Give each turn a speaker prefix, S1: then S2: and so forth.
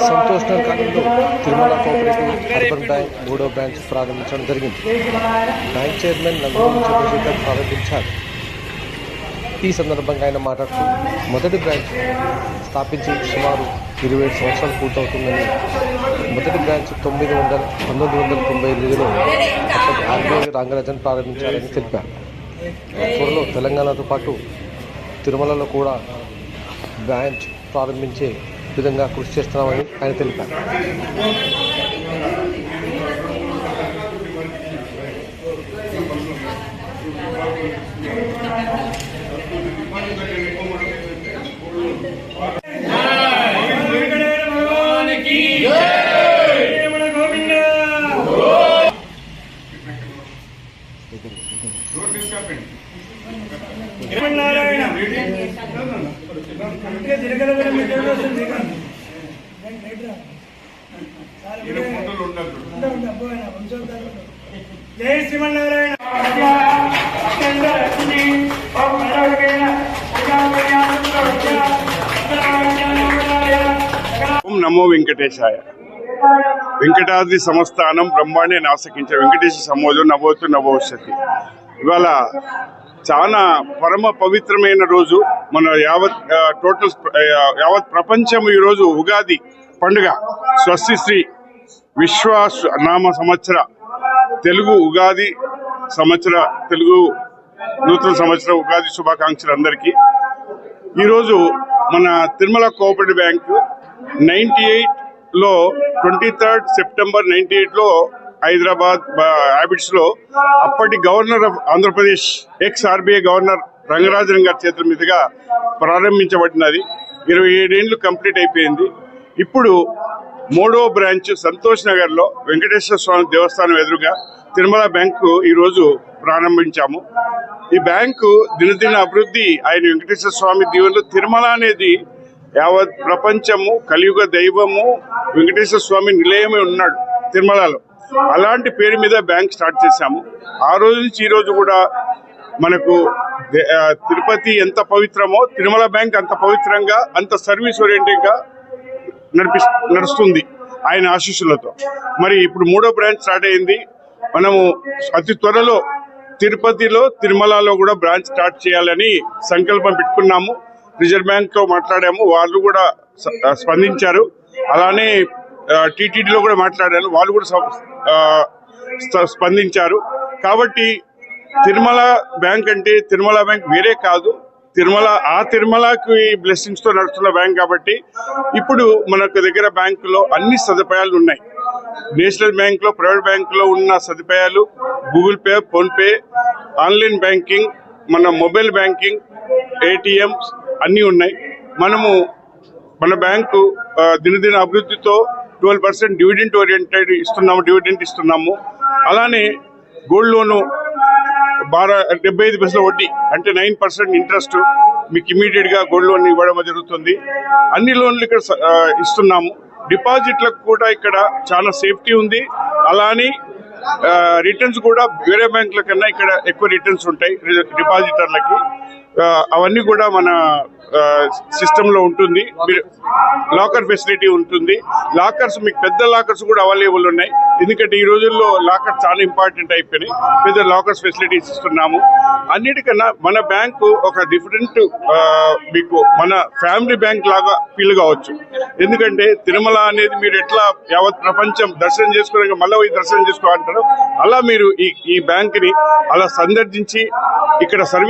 S1: సంతోష్ నగర్ కాలంలో Tirumala cooperative urban bank మూడో branch ప్రారంభించడం జరిగింది. బ్యాంక్ చైర్మన్ నందమూరి చంద్రశేఖర్ ప్రారంభించారు ఈ సందర్భంగా ఆయన మాట్లాడుతూ మొదటి బ్రాంచ్ స్థాపించి సుమారు ఇరవై సంవత్సరాలు పూర్తవుతుందని మొదటి బ్రాంచ్ తొమ్మిది వందల పంతొమ్మిది వందల తొంభై ఎనిమిదిలో అప్పటి ఆర్బీఐ రంగరాజన్ ప్రారంభించారని తెలిపారు త్వరలో తెలంగాణతో పాటు తిరుమలలో కూడా బ్రాంచ్ ప్రారంభించే విధంగా కృషి చేస్తున్నామని ఆయన తెలిపారు
S2: Thank you. తిరగలగల మీ దేవుడు జై శ్రీమన్నారాయణ
S3: నమో వెంకటేశాయ. వెంకటాద్రి సంస్థానం బ్రహ్మాండే నాశకించే వెంకటేశ్వర సమోజం నవోతు నవోషతి ఇవాళ చాలా పరమ పవిత్రమైన రోజు. మన యావత్ టోటల్ యావత్ ప్రపంచం ఈరోజు ఉగాది పండుగ. స్వస్తి శ్రీ విశ్వాస్ నామ సంవత్సర. తెలుగు ఉగాది సంవత్సర తెలుగు నూతన సంవత్సర ఉగాది శుభాకాంక్షలు అందరికీ. ఈరోజు మన తిరుమల కోఆపరేటివ్ బ్యాంకు నైంటీ ఎయిట్లో ట్వంటీ థర్డ్ సెప్టెంబర్ నైన్టీ ఎయిట్లో హైదరాబాద్ హ్యాబిట్స్లో అప్పటి governor of Andhra Pradesh ex RBI governor Rangarajan గారి చేతుల మీదుగా ప్రారంభించబడినది. ఇరవై ఏడేళ్ళు కంప్లీట్ అయిపోయింది. ఇప్పుడు మూడో బ్రాంచ్ సంతోష్ నగర్లో వెంకటేశ్వర స్వామి దేవస్థానం ఎదురుగా తిరుమల బ్యాంకు ఈ రోజు ప్రారంభించాము. ఈ బ్యాంకు దినదిన అభివృద్ధి ఆయన వెంకటేశ్వర స్వామి దీవెనలో తిరుమల అనేది యావత్ ప్రపంచము కలియుగ దైవము వెంకటేశ్వర స్వామి నిలయమే ఉన్నాడు తిరుమలలో. అలాంటి పేరు మీద బ్యాంక్ స్టార్ట్ చేశాము. ఆ రోజు నుంచి ఈ రోజు కూడా మనకు దే- తిరుపతి ఎంత పవిత్రమో తిరుమల బ్యాంక్ అంత పవిత్రంగా అంత సర్వీస్ ఓరియంటెడ్గా నడిపి నడుస్తుంది ఆయన ఆశీస్సులతో. మరి ఇప్పుడు మూడో బ్రాంచ్ స్టార్ట్ అయింది. మనము అతి త్వరలో తిరుపతిలో తిరుమలలో కూడా బ్రాంచ్ స్టార్ట్ చేయాలని సంకల్పం పెట్టుకున్నాము. రిజర్వ్ బ్యాంక్తో మాట్లాడాము. వాళ్ళు కూడా స్పందించారు. అలానే టీటీడీలో కూడా మాట్లాడాను వాళ్ళు కూడా స- స్ప- స్పందించారు. కాబట్టి తిరుమల బ్యాంక్ అంటే తిరుమల బ్యాంక్ వేరే కాదు. తిరుమల ఆ తిరుమలకి బ్లెస్సింగ్స్తో నడుస్తున్న బ్యాంక్ కాబట్టి ఇప్పుడు మనకు దగ్గర బ్యాంకులో అన్ని సదుపాయాలు ఉన్నాయి. నేషనల్ బ్యాంక్లో ప్రైవేట్ బ్యాంక్లో ఉన్న సదుపాయాలు Google Pay PhonePe online banking మన మొబైల్ బ్యాంకింగ్ ఏటీఎం అన్నీ ఉన్నాయి. మనము మన బ్యాంకు దినదిన అభివృద్ధితో ట్వెల్వ్ పర్సెంట్ డివిడెంట్ ఓరియంటెడ్ ఇస్తున్నాము డివిడెంట్ ఇస్తున్నాము. అలానే గోల్డ్ లోను బారా డెబ్బై ఐదు పైసల వడ్డీ అంటే నైన్ పర్సెంట్ ఇంట్రెస్ట్ మీకు ఇమీడియట్గా గోల్డ్ లోన్ ఇవ్వడం జరుగుతుంది. అన్ని లోన్లు ఇక్కడ స- ఇస్తున్నాము. డిపాజిట్లకు కూడా ఇక్కడ చాలా సేఫ్టీ ఉంది. అలానే రిటర్న్స్ కూడా వేరే బ్యాంకుల కన్నా ఇక్కడ ఎక్కువ రిటర్న్స్ ఉంటాయి డిపాజిటర్లకి. అవన్నీ కూడా మన సిస్టంలో ఉంటుంది. మీరు లాకర్ ఫెసిలిటీ ఉంటుంది. లాకర్స్ మీకు పెద్ద లాకర్స్ కూడా అవైలబుల్ ఉన్నాయి. ఎందుకంటే ఈ రోజుల్లో లాకర్స్ చాలా ఇంపార్టెంట్ అయిపోయినాయి. పెద్ద లాకర్స్ ఫెసిలిటీస్ ఇస్తున్నాము. అన్నిటికన్నా మన బ్యాంకు ఒక డిఫరెంట్ మీకు మన ఫ్యామిలీ బ్యాంక్ లాగా ఫీల్ కావచ్చు. ఎందుకంటే తిరుమల అనేది మీరు ఎట్లా యావత్ ప్రపంచం దర్శనం చేసుకోవడానికి మళ్ళీ పోయి దర్శనం చేసుకోవాలంటారు అలా మీరు ఈ ఈ బ్యాంక్ని అలా సందర్శించి ఇక్కడ సర్వీస్